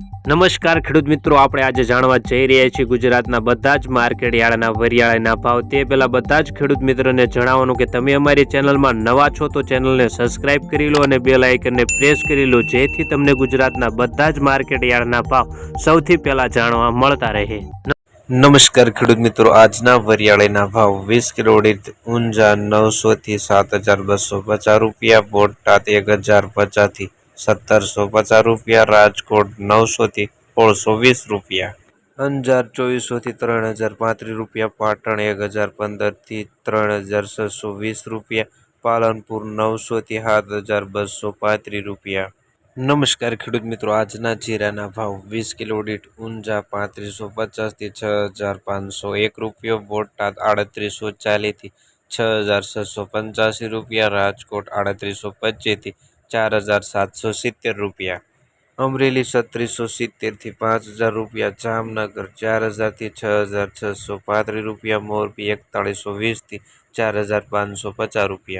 નમસ્કાર ખેડૂત મિત્રો, આપણે આજે જાણવા જઈ રહ્યા છીએ ગુજરાતના બધા જ માર્કેટ યાર્ડના વરિયાળાના ભાવ. તે પહેલાં બધા જ ખેડૂત મિત્રોને જણાવવાનું કે તમે અમારી ચેનલમાં નવા છો તો ચેનલને સબસ્ક્રાઇબ કરી લો અને બેલ આઇકનને પ્રેસ કરી લો, જેથી તમને ગુજરાતના બધા જ માર્કેટ યાર્ડના ભાવ સૌથી પહેલા જાણવા મળતા રહે. નમસ્કાર ખેડૂત મિત્રો, આજના વરિયાળીના ભાવ વીસ કિલો દીઠ ઊંઝા નવસો થી સાત હજાર બસો પચાસ રૂપિયા, બોટાદ એક હજાર પચાસથી સત્તરસો પચાસ રૂપિયા રાજકોટ નવસોથી સોળસો વીસ રૂપિયા. અંજાર ચોવીસોથી ત્રણ હજાર પાંત્રીસ રૂપિયા પાટણ એક હજાર પંદરથી ત્રણ હજાર છસો વીસ રૂપિયા પાલનપુર નવસોથી સાત હજાર બસો પાંત્રીસ રૂપિયા. નમસ્કાર ખેડૂત મિત્રો આજના જીરાના ભાવ વીસ કિલો દીઠ ઊંઝા પાંત્રીસો પચાસથી છ હજાર પાંચસો એક રૂપિયો બોટાદ આડત્રીસો ચાલીસથી છ હજાર છસો પંચ્યાસી રૂપિયા રાજકોટ આડત્રીસો પચીસથી ચાર હજાર સાતસો સિત્તેર રૂપિયા. અમરેલી છત્રીસો સિત્તેરથી પાંચ હજાર રૂપિયા. જામનગર ચાર હજારથી છ હજાર છસો પાંત્રીસ રૂપિયા. મોરબી એકતાળીસો વીસથી ચાર હજાર પાંચસો પચાસ રૂપિયા.